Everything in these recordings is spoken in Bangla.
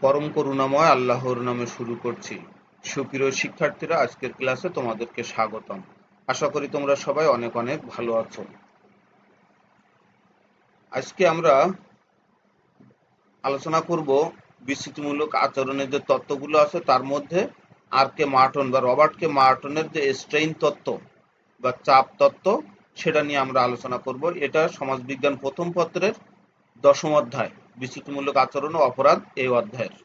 পরম করুণাময় আল্লাহর নামে শুরু করছি। সুপ্রিয় শিক্ষার্থীরা, আজকের ক্লাসে তোমাদেরকে স্বাগতম। আশা করি তোমরা সবাই অনেক অনেক ভালো আছো। আজকে আমরা আলোচনা করব বিস্তৃতিমূলক আচরণের যে তত্ত্বগুলো আছে, তার মধ্যে আর কে মার্টন বা রবার্ট কে মার্টনের যে স্ট্রেইন তত্ত্ব বা চাপ তত্ত্ব, সেটা নিয়ে আমরা আলোচনা করব। এটা সমাজবিজ্ঞান প্রথম পত্রের দশম অধ্যায়। বিস্তৃতিমূলক আচরণ ও অপরাধ এই অধ্যায়ের।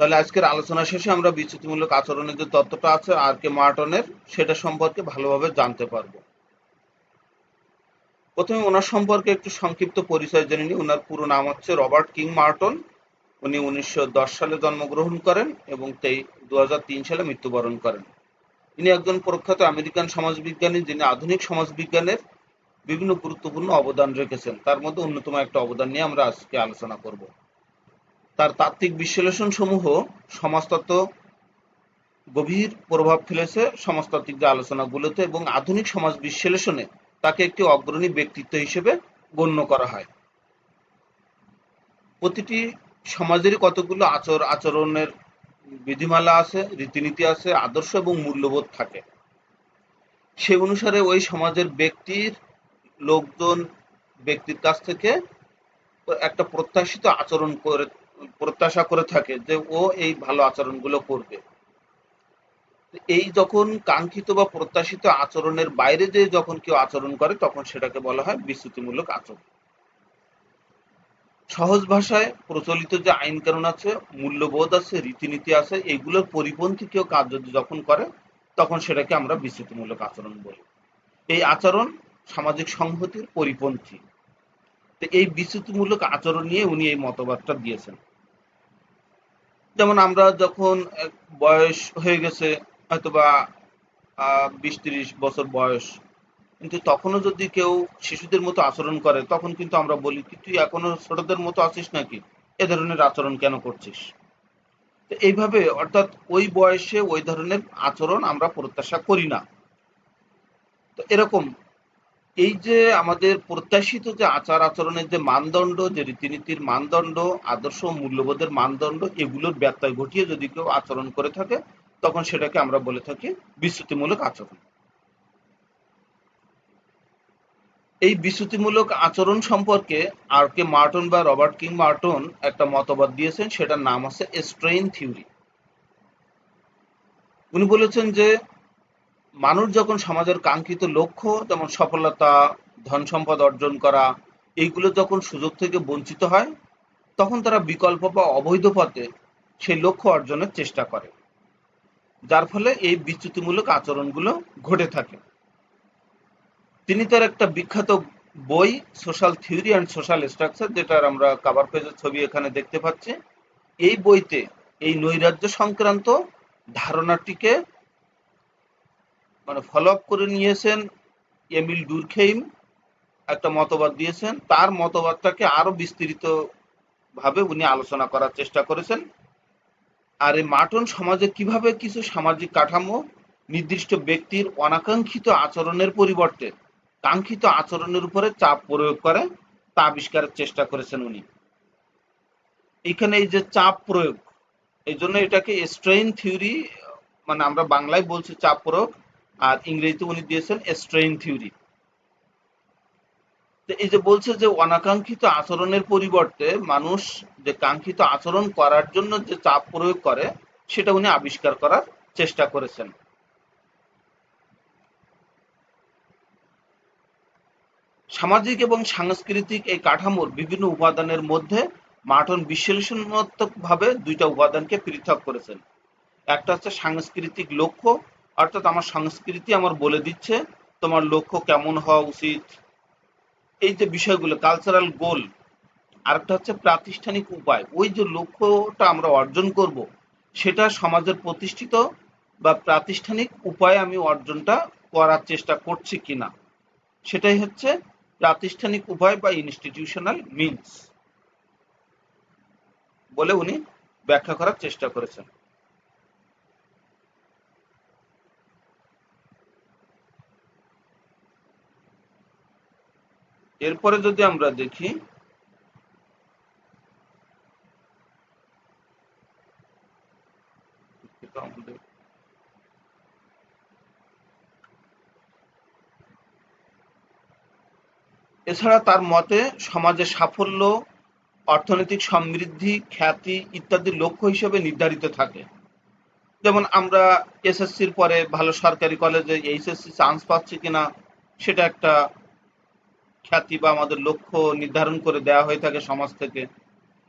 তাহলে আজকের আলোচনা শেষে আমরা বিস্তৃতিমূলক আচরণের যে তত্ত্বটা আছে আর কে মার্টনের, সেটা সম্পর্কে ভালোভাবে জানতে পারব। প্রথমে ওনার সম্পর্কে একটু সংক্ষিপ্ত পরিচয় জেনে নিই। ওনার পুরো নাম হচ্ছে রবার্ট কিং মার্টন। উনি উনিশশো দশ সালে জন্মগ্রহণ করেন এবং তেই দু সালে মৃত্যুবরণ করেন। ইনি একজন প্রখ্যাত আমেরিকান সমাজবিজ্ঞানী যিনি আধুনিক সমাজবিজ্ঞানের বিভিন্ন গুরুত্বপূর্ণ অবদান রেখেছেন। তার মধ্যে অন্যতম একটা অবদান নিয়ে আমরা আজকে আলোচনা করব। তার তাত্ত্বিক বিশ্লেষণ সমূহ সমাজতত্ত্ব, গভীর প্রভাব ফেলেছে সমাজতাত্ত্বিক যে আলোচনাগুলোতে এবং আধুনিক সমাজ বিশ্লেষণে তাকে একটি অগ্রণী ব্যক্তিত্ব হিসেবে গণ্য করা হয়। প্রতিটি সমাজেরই কতগুলো আচর, আচরণের বিধিমালা আছে, রীতিনীতি আছে, আদর্শ এবং মূল্যবোধ থাকে। সে অনুসারে ওই সমাজের ব্যক্তির লোকজন ব্যক্তির কাছ থেকে একটা প্রত্যাশিত আচরণ করে, প্রত্যাশা করে থাকে যে ও এই ভালো আচরণগুলো করবে। এই যখন কাঙ্ক্ষিত বা প্রত্যাশিত আচরণের বাইরে যে যখন কেউ আচরণ করে, তখন সেটাকে বলা হয় বিস্তৃতিমূলক আচরণ। সহজ ভাষায় প্রচলিত যে আইন কানুন আছে, মূল্যবোধ আছে, রীতিনীতি আছে, এগুলোর পরিপন্থী কেউ কাজ যদি যখন করে, তখন সেটাকে আমরা বিস্তৃতিমূলক আচরণ বলি। এই আচরণ সামাজিক সংহতির পরিপন্থী। তো এই বিস্তৃতিমূলক আচরণ নিয়ে উনি এই মতবাদটা দিয়েছেন। যেমন আমরা যখন বয়স হয়ে গেছে, হয়তোবা বিশ তিরিশ বছর বয়স, কিন্তু তখনও যদি কেউ শিশুদের মতো আচরণ করে, তখন কিন্তু আমরা বলি, কি তুই এখনও ছোটদের মতো আছিস নাকি? এ ধরনের আচরণ কেন করছিস? তো এইভাবে, অর্থাৎ ওই বয়সে ওই ধরনের আচরণ আমরা প্রত্যাশা করি না। তো এরকম এই যে আমাদের প্রত্যাশিত যে আচার আচরণের যে মানদণ্ড, যে রীতিনীতির মানদণ্ড, আদর্শ মূল্যবোধের মানদণ্ড, এগুলোর ব্যত্যয় ঘটিয়ে যদি কেউ আচরণ করে থাকে, তখন সেটাকে আমরা বলে থাকি বিচ্যুতিমূলক আচরণ। এই বিচ্যুতিমূলক আচরণ সম্পর্কে আর কে মার্টন বা রবার্ট কিং মার্টন একটা মতবাদ দিয়েছেন, সেটার নাম আছে স্ট্রেইন থিওরি। উনি বলেছেন যে মানুষ যখন সমাজের কাঙ্ক্ষিত লক্ষ্য, যেমন সফলতা, ধন সম্পদ অর্জন করা, এইগুলো যখন সুযোগ থেকে বঞ্চিত হয়, তখন তারা বিকল্প বা অবৈধ পথে সেই লক্ষ্য অর্জনের চেষ্টা করে। যার ফলে এই বিচ্যুতিমূলক আচরণগুলো ঘটে থাকে। তিনি তার একটা বিখ্যাত বই social theory and social structure যেটার আমরা কাভার পেজের ছবি এখানে দেখতে পাচ্ছি। এই বইতে এই নৈরাজ্য সংক্রান্ত ধারণাটিকে মানে ফলো আপ করে নিয়েছেন এমিল ডুরখেইম একটা মতবাদ দিয়েছেন। তার মতবাদটাকে আরও বিস্তৃত ভাবে উনি আলোচনা করার চেষ্টা করেছেন। আর এই মাটন সমাজে কীভাবে কিছু সামাজিক কাঠামো, নির্দিষ্ট ব্যক্তির অনাকাঙ্ক্ষিত আচরণের পরিবর্তে কাঙ্ক্ষিত আচরণের উপরে চাপ প্রয়োগ করে, তা আবিষ্কারের চেষ্টা করেছেন উনি। এখানে এই যে চাপ প্রয়োগ, এই জন্য এটাকে স্ট্রেইন থিওরি মানে আমরা বাংলায় বলছি চাপ প্রয়োগ আর ইংরেজিতে উনি দিয়েছেন স্ট্রেইন থিওরি এই যে বলছে যে অনাকাঙ্ক্ষিত আচরণের পরিবর্তে মানুষ যে কাঙ্ক্ষিত আচরণ করার জন্য যে চাপ প্রয়োগ করে, সেটা উনি আবিষ্কার করার চেষ্টা করেছেন। সামাজিক এবং সাংস্কৃতিক এই কাঠামোর বিভিন্ন উপাদানের মধ্যে মার্টন বিশ্লেষণাত্মকভাবে দুইটা উপাদানকে পৃথক করেছেন। একটা হচ্ছে সাংস্কৃতিক লক্ষ্য অর্থাৎ আমার সংস্কৃতি আমার বলে দিচ্ছে তোমার লক্ষ্য কেমন হওয়া উচিত। এই যে বিষয়গুলো কালচারাল গোল আরেকটা হচ্ছে প্রাতিষ্ঠানিক উপায়। ওই যে লক্ষ্যটা আমরা অর্জন করব, সেটা সমাজের প্রতিষ্ঠিত বা প্রাতিষ্ঠানিক উপায়ে আমি অর্জনটা করার চেষ্টা করছি কিনা। সেটাই হচ্ছে প্রাতিষ্ঠানিক উপায় বা ইনস্টিটিউশনাল মিনস বলে উনি ব্যাখ্যা করার চেষ্টা করেছেন। এরপরে যদি আমরা দেখি এছাড়া তার মতে সমাজে সাফল্য, অর্থনৈতিক সমৃদ্ধি, খ্যাতি ইত্যাদি লক্ষ্য হিসেবে নির্ধারিত থাকে। যেমন আমরা এসএসসির পরে ভালো সরকারি কলেজে এইচএসসি চান্স পাচ্ছি কিনা, সেটা একটা খ্যাতি বা আমাদের লক্ষ্য নির্ধারণ করে দেওয়া হয়ে থাকে সমাজ থেকে।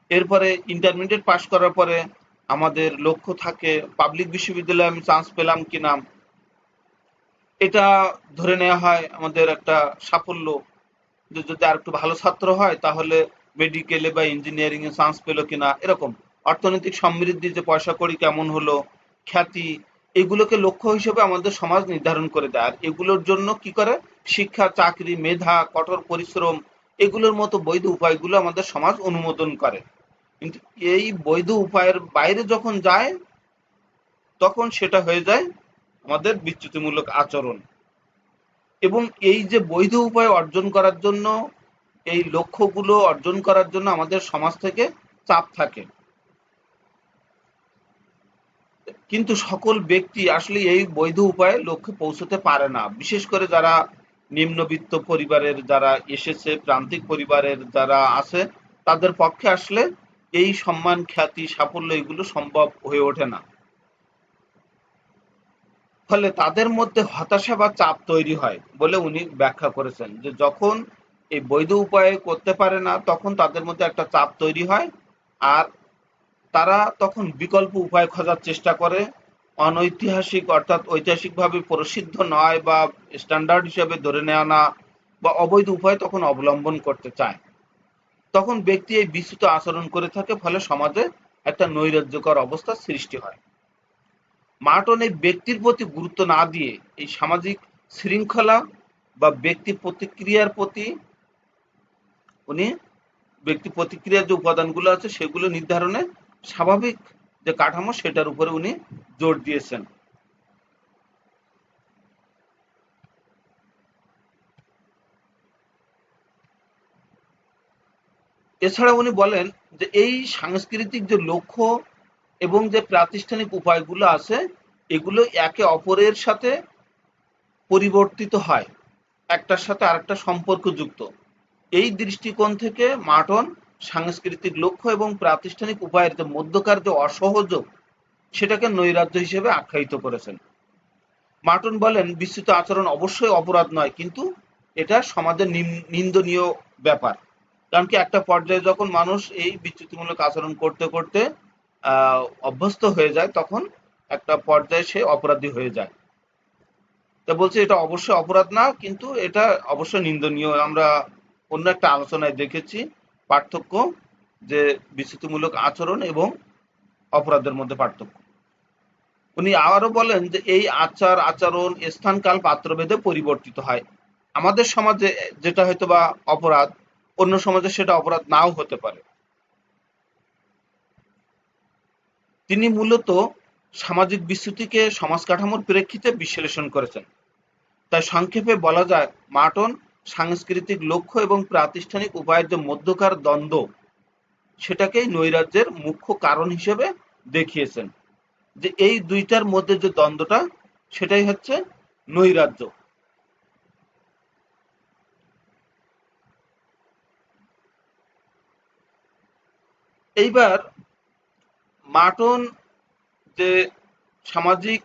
এরপরে ইন্টারমিডিয়েট পাশ করার পরে আমাদের লক্ষ্য থাকে পাবলিক বিশ্ববিদ্যালয়ে আমি চান্স পেলাম কি কিনা এটা ধরে নেওয়া হয় আমাদের একটা সাফল্য যে যদি আর একটু ভালো ছাত্র হয় তাহলে মেডিকেলে বা ইঞ্জিনিয়ারিং এ চান্স পেল কিনা এরকম। অর্থনৈতিক সমৃদ্ধি যে পয়সা করি কেমন হলো, খ্যাতি, এগুলোকে লক্ষ্য হিসেবে আমাদের সমাজ নির্ধারণ করে দেয়। আর এগুলোর জন্য কি করে? শিক্ষা, চাকরি, মেধা, কঠোর পরিশ্রম এগুলোর মতো বৈধ উপায়গুলো আমাদের সমাজ অনুমোদন করে। কিন্তু এই বৈধ উপায়ের বাইরে যখন যায়, তখন সেটা হয়ে যায় আমাদের বিচ্যুতিমূলক আচরণ। এবং এই যে বৈধ উপায় অর্জন করার জন্য, এই লক্ষ্যগুলো অর্জন করার জন্য আমাদের সমাজ থেকে চাপ থাকে। কিন্তু সকল ব্যক্তি আসলে এই বৈধ উপায়ে লক্ষ্যে পৌঁছতে পারে না। বিশেষ করে যারা নিম্নবিত্ত পরিবারের যারা এসেছে, প্রান্তিক পরিবারের যারা আছে, তাদের পক্ষে আসলে এই সম্মান, খ্যাতি, সাফল্য এগুলো সম্ভব হয়ে ওঠে না। ফলে তাদের মধ্যে হতাশা বা চাপ তৈরি হয় বলে উনি ব্যাখ্যা করেছেন যে যখন এই বৈধ উপায়ে করতে পারে না, তখন তাদের মধ্যে একটা চাপ তৈরি হয় আর তারা তখন বিকল্প উপায় খোঁজার চেষ্টা করে। অনৈতিহাসিক অর্থাৎ ঐতিহাসিকভাবে প্রসিদ্ধ নয় বা স্ট্যান্ডার্ড হিসেবে ধরে নেওয়া না বা অবৈধ উপায় তখন অবলম্বন করতে চায়। তখন ব্যক্তি এই বিস্তৃত আচরণ করে থাকে, ফলে সমাজে একটা নৈরাজ্যকর অবস্থার সৃষ্টি হয়। মার্টন এই ব্যক্তির প্রতি গুরুত্ব না দিয়ে এই সামাজিক শৃঙ্খলা বা ব্যক্তি প্রতিক্রিয়ার প্রতি উনি ব্যক্তি প্রতিক্রিয়ার যে উপাদানগুলো আছে সেগুলো নির্ধারণে স্বাভাবিক যে কাঠামো সেটার উপরে উনি জোর দিয়েছেন। এছাড়া উনি বলেন যে এই সাংস্কৃতিক যে লক্ষ্য এবং যে প্রাতিষ্ঠানিক উপায়গুলো আছে, এগুলো একে অপরের সাথে পরিবর্তিত হয়। একটার সাথে আরেকটা সম্পর্কযুক্ত। এই দৃষ্টিকোণ থেকে মার্টন সাংস্কৃতিক লক্ষ্য এবং প্রাতিষ্ঠানিক উপায়ের যে মধ্যকার যে অসহযোগ সেটাকে নৈরাজ্য হিসেবে আখ্যায়িত করেছেন। মার্টন বলেন, বিস্তৃত আচরণ অবশ্যই অপরাধ নয়, কিন্তু এটা সমাজের নিন্দনীয় ব্যাপার। কারণ কি, একটা পর্যায়ে যখন মানুষ এই বিচ্যুতিমূলক আচরণ করতে করতে অভ্যস্ত হয়ে যায়, তখন একটা পর্যায়ে সে অপরাধী হয়ে যায়। তা বলছে, এটা অবশ্যই অপরাধ না, কিন্তু এটা অবশ্যই নিন্দনীয়। আমরা অন্য একটা আলোচনায় দেখেছি পার্থক্য যে বিচ্যুতিমূলক আচরণ এবং অপরাধের মধ্যে পার্থক্য। উনি আরও বলেন যে এই আচার, আচরণ, স্থানকাল পাত্রভেদে পরিবর্তিত হয়। আমাদের সমাজে যেটা হয়তো বা অপরাধ, অন্য সমাজে সেটা অপরাধ নাও হতে পারে। তিনি মূলত সামাজিক বিচ্যুতিকে সমাজ কাঠামোর প্রেক্ষিতে বিশ্লেষণ করেছেন। তাই সংক্ষেপে বলা যায় মার্টন সাংস্কৃতিক লক্ষ্য এবং প্রাতিষ্ঠানিক উপায়ের যে মধ্যকার দ্বন্দ্ব, সেটাকেই নৈরাজ্যের মুখ্য কারণ হিসেবে দেখিয়েছেন। যে এই দুইটার মধ্যে যে দ্বন্দ্বটা, সেটাই হচ্ছে নৈরাজ্য। এইবার মার্টন যে সামাজিক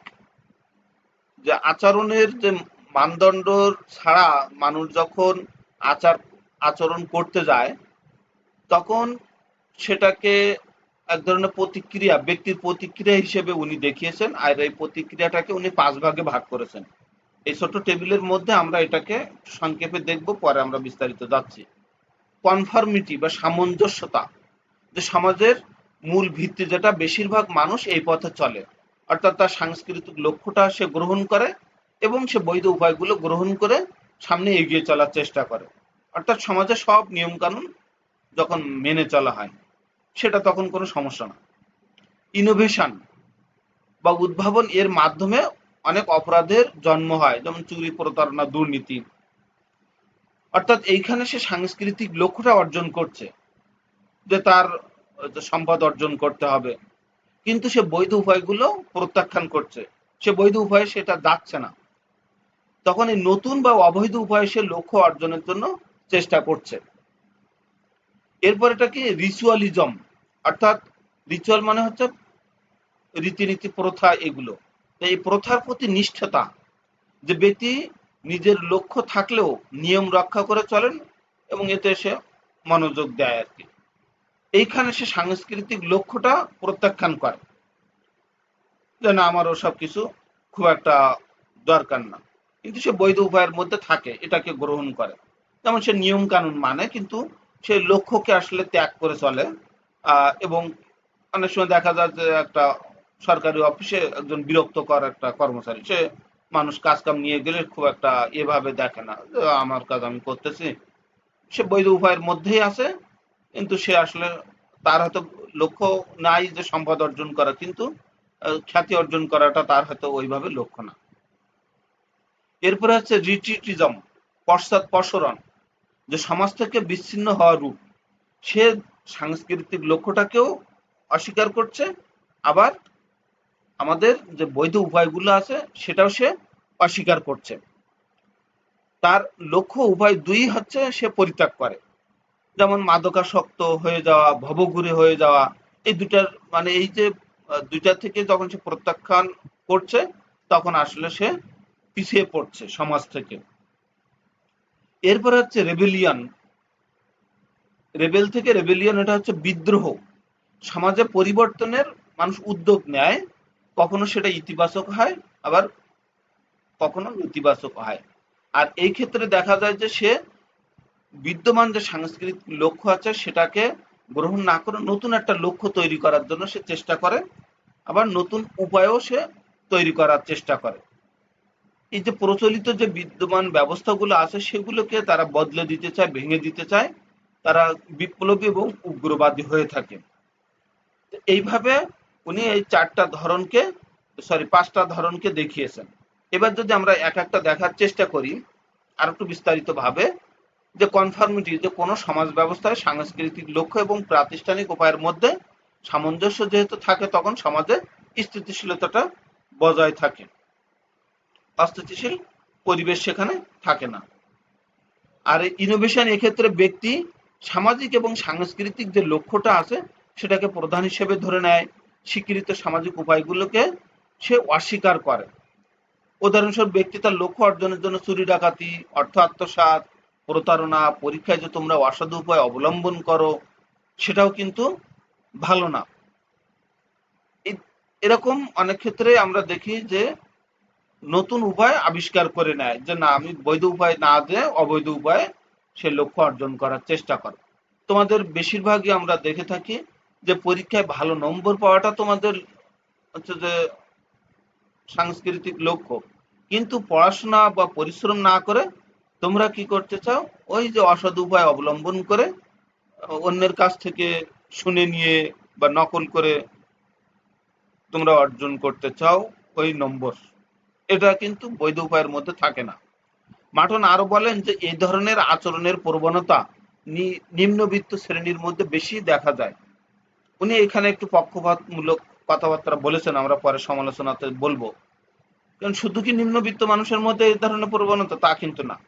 যে আচরণের যে মানদণ্ড ছাড়া মানুষ যখন আচার, আচরণ করতে যায়, তখন সেটাকে এক ধরনের প্রতিক্রিয়া, ব্যক্তির প্রতিক্রিয়া হিসেবে উনি দেখিয়েছেন আর এই প্রতিক্রিয়াটাকে উনি পাঁচ ভাগে ভাগ করেছেন। এই ছোট টেবিলের মধ্যে আমরা এটাকে সংক্ষেপে দেখব, পরে আমরা বিস্তারিত যাচ্ছি। কনফার্মিটি বা সামঞ্জস্যতা, যে সমাজের মূল ভিত্তি যেটা, বেশিরভাগ মানুষ এই পথে চলে। অর্থাৎ তার সাংস্কৃতিক লক্ষ্যটা সে গ্রহণ করে এবং সে বৈধ উপায়গুলো গ্রহণ করে সামনে এগিয়ে চলার চেষ্টা করে। অর্থাৎ সমাজে সব নিয়ম কানুন যখন মেনে চলা হয় সেটা তখন কোনো সমস্যা না। ইনোভেশন বা উদ্ভাবন এর মাধ্যমে অনেক অপরাধের জন্ম হয়, যেমন চুরি, প্রতারণা, দুর্নীতি। অর্থাৎ এইখানে সে সাংস্কৃতিক লক্ষ্যটা অর্জন করছে, যে তার সম্পদ অর্জন করতে হবে। কিন্তু সে বৈধ উপায়গুলো প্রত্যাখ্যান করছে। সে বৈধ উপায়ে সেটা যাচ্ছে না। তখন এই নতুন বা অবৈধ উপায়ে সে লক্ষ্য অর্জনের জন্য চেষ্টা করছে। এরপর এটা কি? রিচুয়ালিজম অর্থাৎ রিচুয়াল মানে হচ্ছে রীতিনীতি, প্রথা এগুলো। এই প্রথার প্রতি নিষ্ঠতা, যে ব্যক্তি নিজের লক্ষ্য থাকলেও নিয়ম রক্ষা করে চলেন এবং এতে সে মনোযোগ দেয় আর কি। এইখানে সে সাংস্কৃতিক লক্ষ্যটা প্রত্যাখ্যান করে। যে না আমার ওসব কিছু খুব একটা দরকার না। কিন্তু সে বৈধ উপায়ের মধ্যে থাকে, এটাকে গ্রহণ করে। যেমন সে নিয়ম কানুন মানে কিন্তু সে লক্ষ্যকে আসলে ত্যাগ করে চলে। এবং অনেক সময় দেখা যায় যে একটা সরকারি অফিসে একজন বিরক্তকর একটা কর্মচারী, সে মানুষ কাজ কাম নিয়ে গেলে খুব একটা এভাবে দেখে না আমার কাজ আমি করতেছি। সে বৈধ উপায়ের মধ্যেই আছে, কিন্তু সে আসলে তার হয়তো লক্ষ্য নাই যে সম্পদ অর্জন করা, কিন্তু খ্যাতি অর্জন করাটা তার হয়তো ওইভাবে লক্ষ্য না। এরপরে হচ্ছে রিট্রিটিজম পশ্চাৎপসরণ যে সমাজ থেকে বিচ্ছিন্ন হওয়ার রূপ, সে সাংস্কৃতিক লক্ষ্যটাকেও অস্বীকার করছে। আবার আমাদের যে বৈধ উপায়গুলো আছে, সেটাও সে অস্বীকার করছে। তার লক্ষ্য উপায় দুই হচ্ছে সে পরিত্যাগ করে। যেমন মাদকাসক্ত হয়ে যাওয়া, ভবঘুরে হয়ে যাওয়া, এই দুটার মানে এই যে দুইটা থেকে যখন সে প্রত্যাখ্যান করছে, তখন আসলে সে পিছিয়ে পড়ছে সমাজ থেকে। এরপর হচ্ছে রেবেলিয়ন রেবেল থেকে রেবেলিয়ন এটা হচ্ছে বিদ্রোহ। সমাজে পরিবর্তনের, মানুষ উদ্যোগ নেয়, কখনো সেটা ইতিবাচক হয়, আবার কখনো নেতিবাচক হয়। আর এই ক্ষেত্রে দেখা যায় যে সে বিদ্যমান যে সাংস্কৃতিক লক্ষ্য আছে, সেটাকে গ্রহণ না করে নতুন একটা লক্ষ্য তৈরি করার জন্য সে চেষ্টা করে, আবার নতুন উপায়ও সে তৈরি করার চেষ্টা করে। এই যে প্রচলিত যে বিদ্যমান ব্যবস্থাগুলো আছে, সেগুলোকে তারা বদলে দিতে চায়, ভেঙে দিতে চায়। তারা বিপ্লবী এবং উগ্রবাদী হয়ে থাকে। এইভাবে উনি এই চারটা ধরনকে সরি পাঁচটা ধরনকে দেখিয়েছেন। এবার যদি আমরা এক একটা দেখার চেষ্টা করি আর একটু বিস্তারিত ভাবে যে কনফার্মিটি যে কোনো সমাজ ব্যবস্থায় সাংস্কৃতিক লক্ষ্য এবং প্রাতিষ্ঠানিক উপায়ের মধ্যে সামঞ্জস্য যেহেতু থাকে, তখন সমাজে স্থিতিশীলতাটা বজায় থাকে। অস্থিতিশীল পরিবেশ সেখানে থাকে না। আর ইনোভেশন এক্ষেত্রে ব্যক্তি সামাজিক এবং সাংস্কৃতিক যে লক্ষ্যটা আছে, সেটাকে প্রধান হিসেবে ধরে নেয়। স্বীকৃত সামাজিক উপায়গুলোকে সে অস্বীকার করে। উদাহরণস্বরূপ ব্যক্তি তার লক্ষ্য অর্জনের জন্য চুরি, ডাকাতি, অর্থ আত্মসাৎ, প্রতারণা, পরীক্ষায় যে তোমরা অসাধু উপায় অবলম্বন করো, সেটাও কিন্তু ভালো না। এরকম অনেক ক্ষেত্রে আমরা দেখি যে নতুন উপায় আবিষ্কার করে নেয় যে না, আমি বৈধ উপায় না দিয়ে অবৈধ উপায়ে সে লক্ষ্য অর্জন করার চেষ্টা করে। তোমাদের বেশিরভাগই আমরা দেখে থাকি যে পরীক্ষায় ভালো নম্বর পাওয়াটা তোমাদের হচ্ছে যে সাংস্কৃতিক লক্ষ্য। কিন্তু পড়াশোনা বা পরিশ্রম না করে তোমরা কি করতে চাও? ওই যে অসৎ উপায় অবলম্বন করে অন্যের কাছ থেকে শুনে নিয়ে বা নকল করে তোমরা অর্জন করতে চাও ওই নম্বর। এটা কিন্তু বৈধ উপায়ের মধ্যে থাকে না। মাটন আরও বলেন যে, এই ধরনের আচরণের প্রবণতা নিম্নবিত্ত শ্রেণির মধ্যে বেশি দেখা যায়। উনি এখানে একটু পক্ষপাতমূলক কথাবার্তা বলেছেন, আমরা পরে সমালোচনাতে বলব। কারণ শুধু কি নিম্নবিত্ত মানুষের মধ্যে এই ধরনের প্রবণতা? তা কিন্তু না।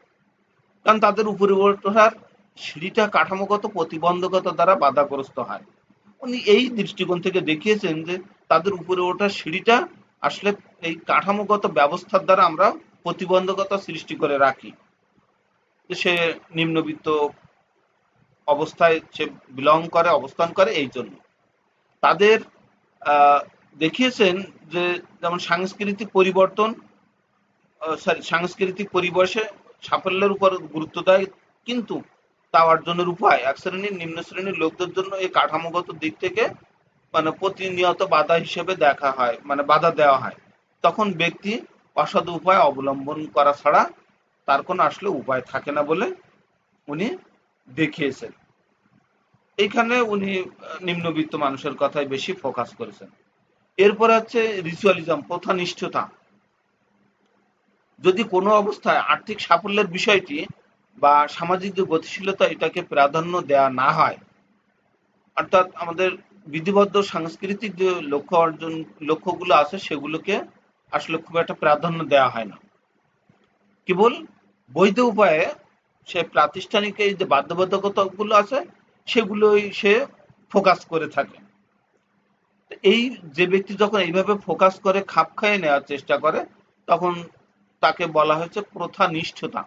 কারণ তাদের উপরে ওঠার সিঁড়িটা কাঠামোগত প্রতিবন্ধকতা দ্বারা বাধাগ্রস্ত হয়। উনি এই দৃষ্টিকোণ থেকে দেখিয়েছেন যে, তাদের উপরে ওঠার সিঁড়িটা আসলে এই কাঠামোগত ব্যবস্থার দ্বারা আমরা প্রতিবন্ধকতা সৃষ্টি করে রাখি। সে নিম্নবিত্ত অবস্থায় সে বিলং করে, অবস্থান করে এই জন্য। তাদের দেখিয়েছেন যে যেমন সাংস্কৃতিক পরিবর্তন সরি সাংস্কৃতিক পরিবেশে সাফল্যের উপর গুরুত্ব দেয়, কিন্তু তা অর্জনের উপায় এক শ্রেণির, নিম্ন শ্রেণির লোকদের জন্য এই কাঠামোগত দিক থেকে মানে প্রতিনিয়ত বাধা হিসেবে দেখা হয় মানে বাধা দেওয়া হয়। তখন ব্যক্তি অসাধু উপায় অবলম্বন করা ছাড়া তার কোনো আসলে উপায় থাকে না বলে উনি দেখিয়েছেন। এইখানে উনি নিম্নবিত্ত মানুষের কথায় বেশি ফোকাস করেছেন। এরপরে হচ্ছে রিচুয়ালিজম, প্রথানিষ্ঠতা। যদি কোনো অবস্থায় আর্থিক সাফল্যের বিষয়টি বা সামাজিক যে গতিশীলতা এটাকে প্রাধান্য দেওয়া না হয়, অর্থাৎ আমাদের বিধিবদ্ধ সাংস্কৃতিক যে লক্ষ্য অর্জন, লক্ষ্যগুলো আছে সেগুলোকে আসলে খুব একটা প্রাধান্য দেওয়া হয় না। কেবল বৈধ উপায়ে সে প্রাতিষ্ঠানিক এই যে বাধ্যবাধকতাগুলো আছে সেগুলোই সে ফোকাস করে থাকে। এই যে ব্যক্তি যখন এইভাবে ফোকাস করে খাপ খাইয়ে নেওয়ার চেষ্টা করে, তখন তাকে বলা হয়েছে প্রথা নিষ্ঠতা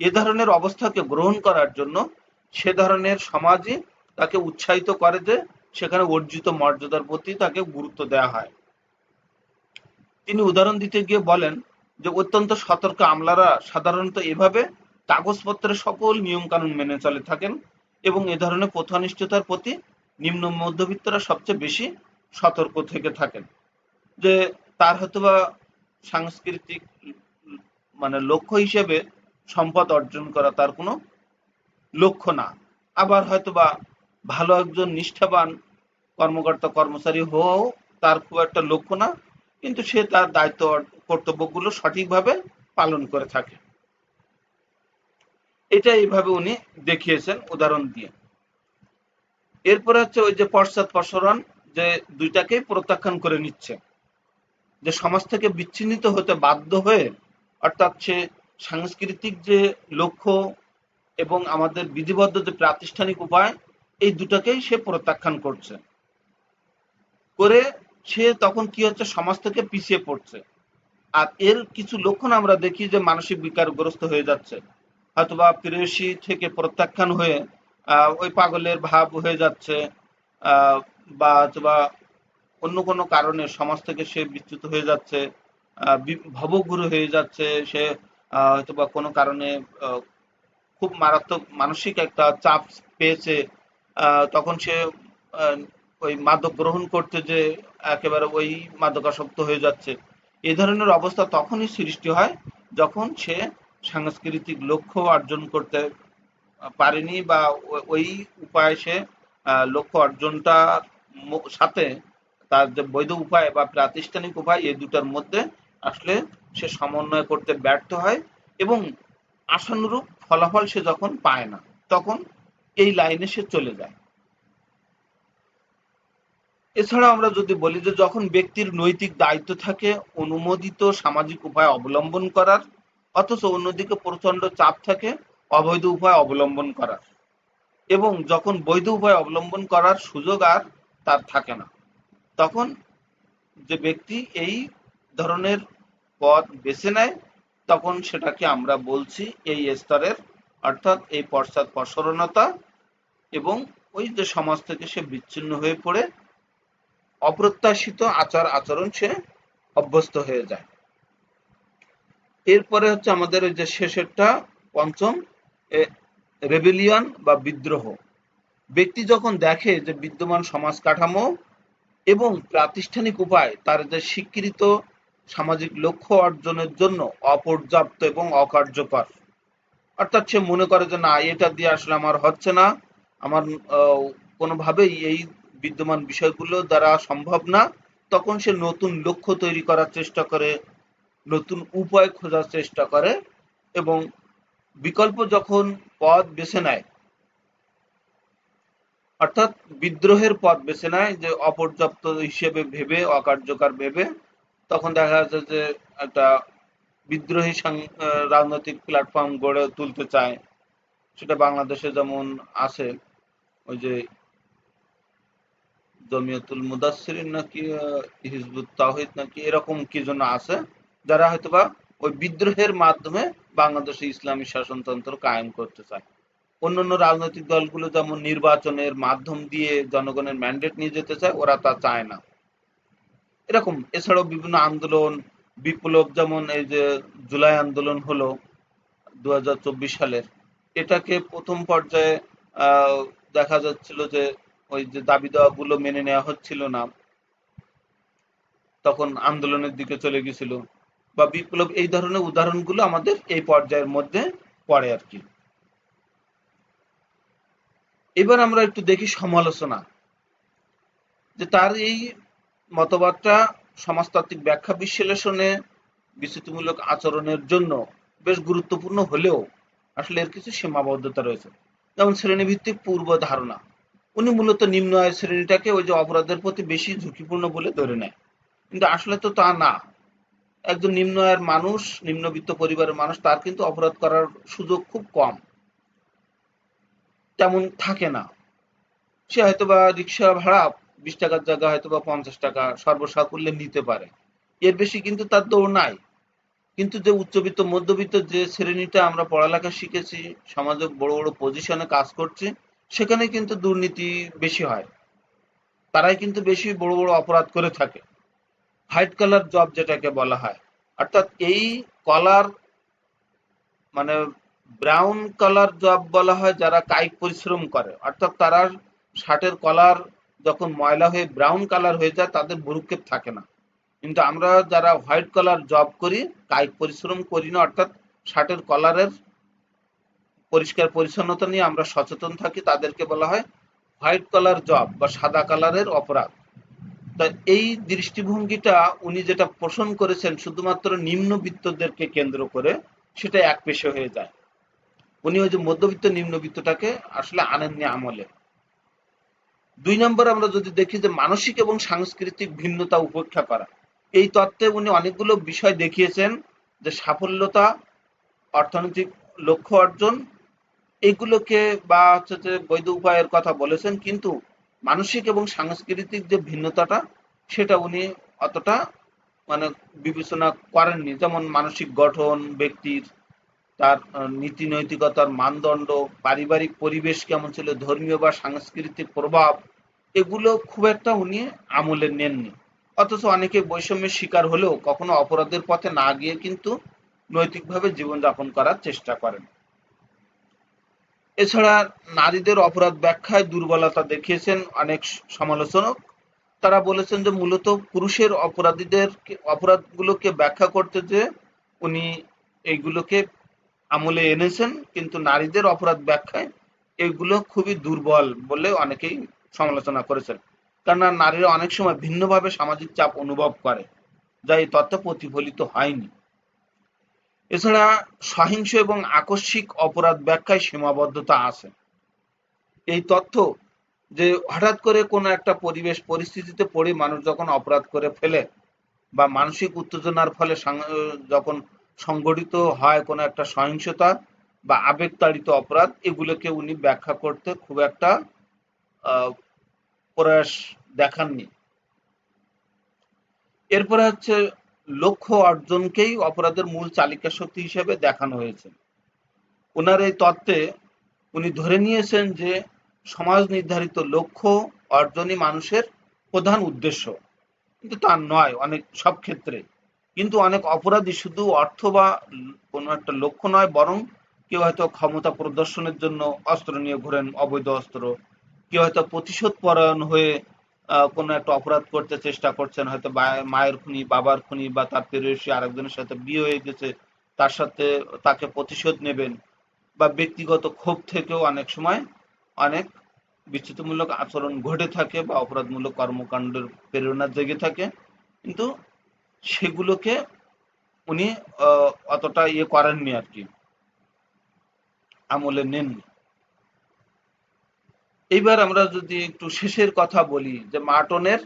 এ ধরনের অবস্থাকে গ্রহণ করার জন্য সে ধরনের সমাজই তাকে উৎসাহিত করে যে সেখানে অর্জিত মর্যাদার প্রতি তাকে গুরুত্ব দেওয়া হয়। তিনি উদাহরণ দিতে গিয়ে বলেন যে, অত্যন্ত সতর্ক আমলারা সাধারণত এভাবে কাগজপত্রের সকল নিয়ম কানুন মেনে চলে থাকেন এবং এ ধরনের প্রথানিষ্ঠতার প্রতি নিম্ন মধ্যবিত্তরা সবচেয়ে বেশি সতর্ক থেকে থাকেন। যে, তার হয়তোবা সাংস্কৃতিক মানে লক্ষ্য হিসেবে সম্পদ অর্জন করা তার কোনো লক্ষ্য না। আবার হয়তোবা ভালো একজন নিষ্ঠাবান কর্মকর্তা, কর্মচারী হওয়াও তার খুব একটা লক্ষ্য না, কিন্তু সে তার দায়িত্ব কর্তব্যগুলো সঠিকভাবে পালন করে থাকে। এটা এইভাবে উনি দেখিয়েছেন, উদাহরণ দিয়ে। এরপরে হচ্ছে ওই যে পশ্চাৎপসরণ যে দুইটাকেই প্রত্যাখ্যান করে নিচ্ছে। যে সমাজ থেকে বিচ্ছিন্নিত হতে বাধ্য হয়ে, অর্থাৎ সে সাংস্কৃতিক যে লক্ষ্য এবং আমাদের বিধিবদ্ধ যে প্রাতিষ্ঠানিক উপায় এই দুটাকেই সে প্রত্যাখ্যান করছে। করে সে তখন কি হচ্ছে? সমাজ থেকে পিছিয়ে পড়ছে। আর এর কিছু লক্ষণ আমরা দেখি যে মানসিক বিকারগ্রস্ত হয়ে যাচ্ছে। হয়তোবা প্রেয়সী থেকে প্রত্যাখ্যান হয়ে ওই পাগলের ভাব হয়ে যাচ্ছে বা অথবা অন্য কোনো কারণে সমাজ থেকে সে বিচ্যুত হয়ে যাচ্ছে ভবগুরু হয়ে যাচ্ছে, সে হয়তো বা কোনো কারণে খুব মারাত্মক মানসিক একটা চাপ পেয়েছে তখন সে ওই মাদক গ্রহণ করতে যে একেবারে ওই মাদকাসক্ত হয়ে যাচ্ছে। এ ধরনের অবস্থা তখনই সৃষ্টি হয় যখন সে সাংস্কৃতিক লক্ষ্য অর্জন করতে পারেনি বা ওই উপায়ে সে লক্ষ্য অর্জনটার সাথে তার যে বৈধ উপায় বা প্রাতিষ্ঠানিক উপায় এই দুটার মধ্যে আসলে সে সমন্বয় করতে ব্যর্থ হয় এবং আশানুরূপ ফলাফল সে যখন পায় না, তখন এই লাইনে সে চলে যায়। এছাড়া আমরা যদি বলি যে যখন ব্যক্তির নৈতিক দায়িত্ব থাকে, অনুমোদিত সামাজিক উপায় অবলম্বন করার, অথচ অন্যদিকে প্রচণ্ড চাপ থাকে, অবৈধ উপায় অবলম্বন করার। এবং যখন বৈধ উপায় অবলম্বন করার সুযোগ আর তার থাকে না, তখন যে ব্যক্তি এই ধরনের পথ বেছে নেয়, তখন সেটাকে আমরা বলছি এই স্তরের, অর্থাৎ এই পশ্চাৎ প্রসরণতা এবং ওই যে সমাজ থেকে সে বিচ্ছিন্ন হয়ে পড়ে, অপ্রত্যাশিত আচার আচরণ সে অভ্যস্ত হয়ে যায়। এরপরে হচ্ছে আমাদের ওই যে শেষেরটা, পঞ্চম রেবেলিয়ন বা বিদ্রোহ। ব্যক্তি যখন দেখে যে বিদ্যমান সমাজ কাঠামো এবং প্রাতিষ্ঠানিক উপায় তার যে স্বীকৃত সামাজিক লক্ষ্য অর্জনের জন্য অপর্যাপ্ত এবং অকার্যকর, অর্থাৎ সে মনে করে যে না, এটা দিয়ে আসলে আমার হচ্ছে না আমার কোনোভাবেই এই বিদ্যমান বিষয়গুলো দ্বারা সম্ভব না। তখন সে নতুন লক্ষ্য তৈরি করার চেষ্টা করে, নতুন উপায় খোঁজার চেষ্টা করে এবং বিকল্প যখন পথ বেছে নেয়, অর্থাৎ বিদ্রোহের পথ বেছে নেয় যে অপর্যাপ্ত হিসেবে ভেবে, অকার্যকর ভেবে, তখন দেখা যাচ্ছে যে একটা বিদ্রোহী রাজনৈতিক প্ল্যাটফর্ম গড়ে তুলতে চায়। সেটা বাংলাদেশে যেমন আছে ওই যে জমিয়তুল মুদাসসিরিন নাকি হিজবুত তাহিদ নাকি, এরকম কি জন্য আছে, যারা হয়তোবা ওই বিদ্রোহের মাধ্যমে বাংলাদেশে ইসলামী শাসনতন্ত্র কায়েম করতে চায়। অন্যান্য রাজনৈতিক দলগুলো যেমন নির্বাচনের মাধ্যম দিয়ে জনগণের ম্যান্ডেট নিয়ে যেতে চায়, ওরা তা চায় না। এরকম, এছাড়াও বিভিন্ন আন্দোলন, বিপ্লব যেমন এই যে জুলাই আন্দোলন হলো দু হাজার চব্বিশ সালের, এটাকে প্রথম পর্যায়ে দেখা যাচ্ছিল যে ওই যে দাবি গুলো মেনে নেওয়া হচ্ছিল না। তখন আন্দোলনের দিকে চলে গেছিল। বা বিপ্লব এই ধরনের উদাহরণগুলো আমাদের এই পর্যায়ের মধ্যে পড়ে আর কি। এবার আমরা একটু দেখি সমালোচনা। যে তার এই মতবাদটা সমাজতাত্ত্বিক ব্যাখ্যা বিশ্লেষণে বিস্তৃতিমূলক আচরণের জন্য বেশ গুরুত্বপূর্ণ হলেও আসলে এর কিছু সীমাবদ্ধতা রয়েছে। যেমন শ্রেণীভিত্তিক পূর্ব ধারণা। উনি মূলত নিম্ন আয়ের শ্রেণীটাকে ওই যে অপরাধের প্রতি বেশি ঝুঁকিপূর্ণ বলে ধরে নেয়। কিন্তু আসলে তো তা না। একজন নিম্ন আয়ের মানুষ, নিম্নবিত্ত পরিবারের মানুষ, তার কিন্তু অপরাধ করার সুযোগ খুব কম। তেমন থাকে না। সে হয়তো বা রিক্সা ভাড়া বিশ টাকার জায়গা হয়তো বা পঞ্চাশ টাকা সর্বসাকুল্যে নিতে পারে। এর বেশি কিন্তু তার দৌড় নাই। কিন্তু যে উচ্চবিত্ত, মধ্যবিত্ত যে শ্রেণীটা আমরা পড়ালেখা শিখেছি, সমাজে বড় বড় পজিশনে কাজ করছে, সেখানে কিন্তু দুর্নীতি বেশি হয়। তারাই কিন্তু বেশি বড় বড় অপরাধ করে থাকে। হোয়াইট কালার জব যেটাকে বলা হয়। অর্থাৎ এই কলার মানে ব্রাউন কালার জব বলা হয়, যারা কায়িক পরিশ্রম করে। অর্থাৎ তারা শার্টের কলার যখন ময়লা হয়ে ব্রাউন কালার হয়ে যায়, তাদের ভুরুক্ষেপ থাকে না। কিন্তু আমরা যারা হোয়াইট কালার জব করি, কায়িক পরিশ্রম করি না, অর্থাৎ শার্টের কলারের পরিষ্কার পরিচ্ছন্নতা নিয়ে আমরা সচেতন থাকি, তাদেরকে বলা হয় হোয়াইট কালার জব বা সাদা কালারের অপরাধ। তা এই দৃষ্টিভঙ্গিটা উনি যেটা পোষণ করেছেন, শুধুমাত্র নিম্নবিত্তদেরকে কেন্দ্র করে, সেটা এক পেশে হয়ে যায়। উনি ওই যে মধ্যবিত্ত নিম্নবিত্তটাকে আসলে আনেননি আমলে। দুই নম্বর আমরা যদি দেখি যে মানসিক এবং সাংস্কৃতিক ভিন্নতা উপেক্ষা করা। এই তত্ত্বে উনি অনেকগুলো বিষয় দেখিয়েছেন, যে সাফল্যতা, অর্থনৈতিক লক্ষ্য অর্জন, এগুলোকে বা হচ্ছে যে বৈধ উপায়ের কথা বলেছেন, কিন্তু মানসিক এবং সাংস্কৃতিক যে ভিন্নতাটা, সেটা উনি অতটা মানে বিবেচনা করেননি। যেমন মানসিক গঠন, ব্যক্তির তার নীতি নৈতিকতার মানদণ্ড, পারিবারিক পরিবেশ কেমন ছিল, ধর্মীয় বা সাংস্কৃতিক প্রভাব, এগুলো খুব একটা উনি আমলে নেননি। অথচ অনেকে বৈষম্যের শিকার হলেও কখনো অপরাধের পথে না গিয়ে কিন্তু নৈতিকভাবে জীবনযাপন করার চেষ্টা করেন। এছাড়া নারীদের অপরাধ ব্যাখ্যায় দুর্বলতা দেখিয়েছেন অনেক সমালোচক। তারা বলেছেন যে মূলত পুরুষের অপরাধীদের অপরাধগুলোকে ব্যাখ্যা করতে যে উনি এইগুলোকে আমলে এনেছেন, কিন্তু নারীদের অপরাধ ব্যাখ্যায় এগুলো খুবই দুর্বল বলে অনেকেই সমালোচনা করেছেন। কেননা নারীরা অনেক সময় ভিন্নভাবে সামাজিক চাপ অনুভব করে, যা এই তত্ত্বে প্রতিফলিত হয়নি। এছাড়া সহিংস এবং আকস্মিক অপরাধ ব্যাখ্যায় সীমাবদ্ধতা আছে। এই তথ্য যে হঠাৎ করে কোনো একটা পরিবেশ পরিস্থিতিতে পড়ে মানুষ যখন অপরাধ করে ফেলে বা মানসিক উত্তেজনার ফলে যখন সংগঠিত হয় কোনো একটা সহিংসতা বা আবেগতাড়িত অপরাধ, এগুলোকে উনি ব্যাখ্যা করতে খুব একটা প্রয়াস দেখাননি। এরপরে হচ্ছে লক্ষ্য অর্জনকেই অপরাধের মূল চালিকা শক্তি হিসেবে দেখানো হয়েছে। ওনার এই তত্ত্বে উনি ধরে নিয়েছেন যে সমাজ নির্ধারিত লক্ষ্য অর্জনই মানুষের প্রধান উদ্দেশ্য। কিন্তু তা নয়, অনেক সব ক্ষেত্রে। কিন্তু অনেক অপরাধী শুধু অর্থ বা কোনো একটা লক্ষ্য নয়, বরং কেউ হয়তো ক্ষমতা প্রদর্শনের জন্য অস্ত্র নিয়ে ঘোরেন অবৈধ অস্ত্র, কেউ হয়তো প্রতিশোধ পরায়ণ হয়ে কোনো একটা অপরাধ করতে চেষ্টা করছেন, হয়তো মায়ের খুনি, বাবার খুনি বা তার পেরোসী আরেকজনের সাথে বিয়ে হয়ে গেছে, তার সাথে তাকে প্রতিশোধ নেবেন বা ব্যক্তিগত ক্ষোভ থেকেও অনেক সময় অনেক বিচ্যুতিমূলক আচরণ ঘটে থাকে বা অপরাধমূলক কর্মকাণ্ডের প্রেরণা জেগে থাকে। কিন্তু সেগুলোকে উনি অতটা ইয়ে করেননি আর কি, আমলে নেননি। এইবার আমরা যদি একটু শেষের কথা বলি, যে মার্টনের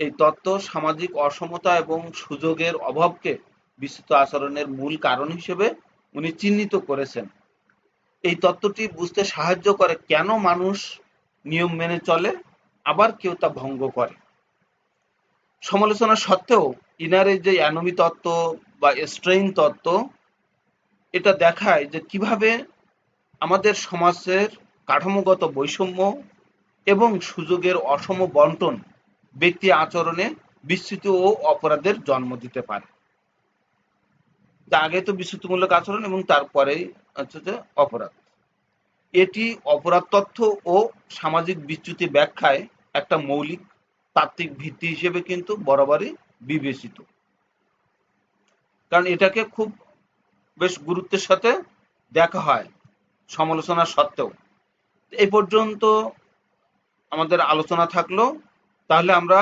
এই তত্ত্ব সামাজিক অসমতা এবং সুযোগের অভাবকে বিস্তৃত আচরণের মূল কারণ হিসেবে উনি চিহ্নিত করেছেন। এই তত্ত্বটি বুঝতে সাহায্য করে কেন মানুষ নিয়ম মেনে চলে, আবার কেউ তা ভঙ্গ করে। সমালোচনা সত্ত্বেও ইনারের যে অ্যানমি তত্ত্ব বা স্ট্রেইন তত্ত্ব, এটা দেখায় যে কীভাবে আমাদের সমাজের কাঠামোগত বৈষম্য এবং সুযোগের অসম বন্টন ব্যক্তি আচরণে বিস্তৃত ও অপরাধের জন্ম দিতে পারে। আগে তো বিস্তৃতমূলক আচরণ এবং তারপরেই হচ্ছে যে অপরাধ। এটি অপরাধ তথ্য ও সামাজিক বিচ্যুতি ব্যাখ্যায় একটা মৌলিক তাত্ত্বিক ভিত্তি হিসেবে কিন্তু বরাবরই বিবেচিত। কারণ এটাকে খুব বেশ গুরুত্বের সাথে দেখা হয় সমালোচনা সত্ত্বেও। এই পর্যন্ত আমাদের আলোচনা থাকল। তাহলে আমরা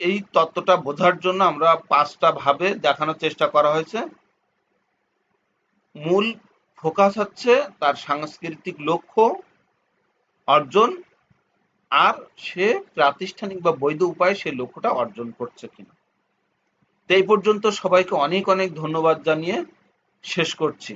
এই তত্ত্বটা বোঝার জন্য আমরা পাঁচটা ভাবে দেখানোর চেষ্টা করা হয়েছে। মূল ফোকাস হচ্ছে তার সাংস্কৃতিক লক্ষ্য অর্জন, আর সে প্রাতিষ্ঠানিক বা বৈধ উপায়ে সে লক্ষ্যটা অর্জন করছে কিনা। তো এই পর্যন্ত সবাইকে অনেক অনেক ধন্যবাদ জানিয়ে শেষ করছি।